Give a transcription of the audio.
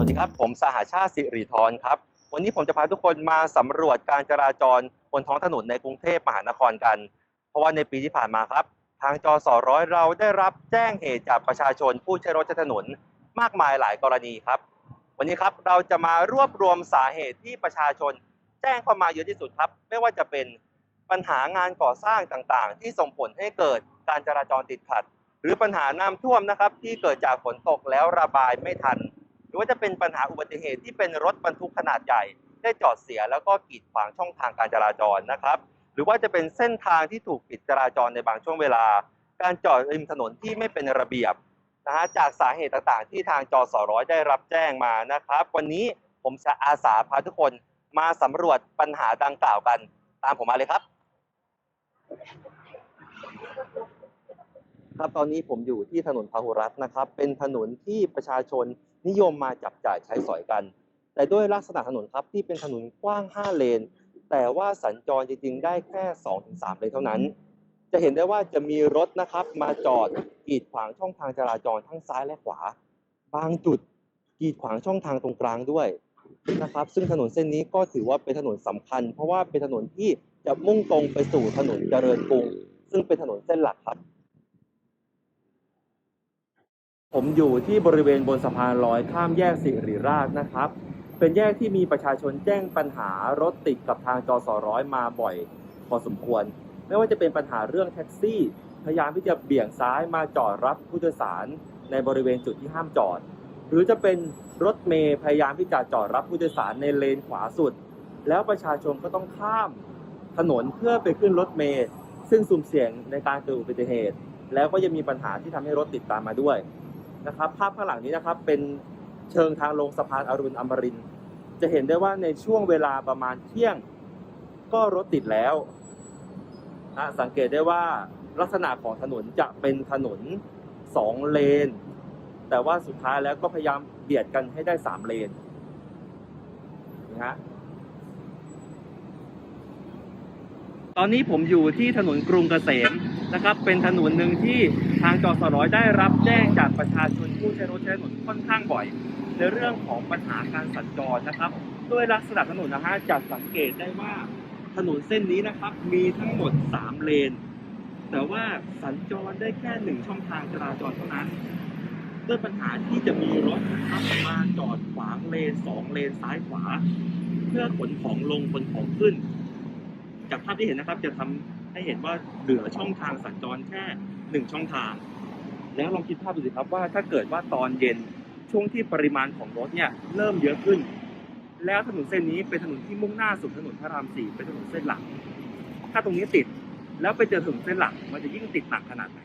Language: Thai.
วัสดีครับ ผมสหชาติสิริธรครับ วันนี้ผมจะพาทุกคนมาสำรวจการจราจรบนท้องถนนในกรุงเทพมหานครกัน เพราะว่าในปีที่ผ่านมาครับ ทางจอสอร้อยเราได้รับแจ้งเหตุจากประชาชนผู้ใช้รถใช้ถนนมากมายหลายกรณีครับ วันนี้ครับเราจะมารวบรวมสาเหตุที่ประชาชนแจ้งเข้ามาเยอะที่สุดครับ ไม่ว่าจะเป็นปัญหางานก่อสร้างต่างๆ ที่ส่งผลให้เกิดการจราจรติดขัด หรือปัญหาน้ำท่วมนะครับที่เกิดจากฝนตกแล้วระบายไม่ทัน หรือว่าจะเป็นปัญหาอุบัติเหตุที่เป็นรถบรรทุกขนาดใหญ่ ได้จอดเสียแล้วก็กีดขวางช่องทางการจราจรนะครับ หรือว่าจะเป็นเส้นทางที่ถูกปิดจราจรในบางช่วงเวลา การจอดริมถนนที่ไม่เป็นระเบียบนะฮะจากสาเหตุต่างๆ ที่ทางจอสร้อยได้รับแจ้งมานะครับ วันนี้ผมจะอาสาพาทุกคนมาสำรวจปัญหาดังกล่าวกัน ตามผมมาเลยครับ ครับตอนนี้ผมอยู่ที่ถนนพาหุรัตน์นะครับ เป็นถนนที่ประชาชนนิยมมาจับจ่ายใช้สอยกัน แต่ด้วยลักษณะถนนครับที่เป็นถนนกว้าง 5 เลน แต่ว่าสัญจรจริงๆได้แค่ 2-3 เลนเท่านั้น จะเห็นได้ว่าจะมีรถนะครับมาจอดกีดขวางช่องทางจราจรทั้งซ้ายและขวา บางจุดกีดขวางช่องทางตรงกลางด้วยนะครับ ซึ่งถนนเส้นนี้ก็ถือว่าเป็นถนนสำคัญ เพราะว่าเป็นถนนที่จะมุ่งตรงไปสู่ถนนเจริญกรุงซึ่งเป็นถนนเส้นหลักครับ ผมอยู่ที่บริเวณบนสะพานลอยข้ามแยกสิริราชนะครับ เป็นแยกที่มีประชาชนแจ้งปัญหารถติดกับทางจอสร้อยมาบ่อย พอสมควร ไม่ว่าจะเป็นปัญหาเรื่องแท็กซี่ พยายามที่จะเบี่ยงซ้ายมาจอดรับผู้โดยสารในบริเวณจุดที่ห้ามจอด หรือจะเป็นรถเมย์พยายามที่จะจอดรับผู้โดยสารในเลนขวาสุด แล้วประชาชนก็ต้องข้ามถนนเพื่อไปขึ้นรถเมย์ซึ่งสุ่มเสี่ยงในการเกิดอุบัติเหตุ แล้วก็ยังมีปัญหาที่ทำให้รถติดตามมาด้วย นะครับ ภาพข้างหลังนี้นะครับเป็นเชิงทางลงสะพานอรุณอมรินจะเห็นได้ว่าในช่วงเวลาประมาณเที่ยง ก็รถติดแล้วนะสังเกตได้ว่าลักษณะของถนนจะเป็นถนนสองเลน แต่ว่าสุดท้ายแล้วก็พยายามเบียดกันให้ได้สามเลนนะฮะตอนนี้ผมอยู่ที่ถนนกรุงเกษม นะครับเป็นถนนหนึ่งที่ทางจอสร้อยได้รับแจ้งจากประชาชนผู้ใช้รถใช้ถนนค่อนข้างบ่อย ในเรื่องของปัญหาการสัญจรนะครับด้วยลักษณะถนนนะฮะจะสังเกตได้ว่าถนนเส้นนี้นะครับมีทั้งหมด 3 เลน แต่ว่าสัญจรได้แค่หนึ่งช่องทางจราจรเท่านั้นด้วยปัญหาที่จะมีรถนะครับมาจอดขวางเลนสองเลนซ้ายขวา เพื่อขนของลงขนของขึ้น จากภาพที่เห็นนะครับจะทำ ให้เห็นว่าเหลือช่องทางสัญจรแค่หนึ่งช่องทาง แล้วลองคิดภาพดูสิครับว่าถ้าเกิดว่าตอนเย็นช่วงที่ปริมาณของรถเนี่ยเริ่มเยอะขึ้น แล้วถนนเส้นนี้เป็นถนนที่มุ่งหน้าสู่ถนนพระรามสี่เป็นถนนเส้นหลัก ถ้าตรงนี้ติดแล้วไปเจอถนนเส้นหลักมันจะยิ่งติดหนักขนาดไหน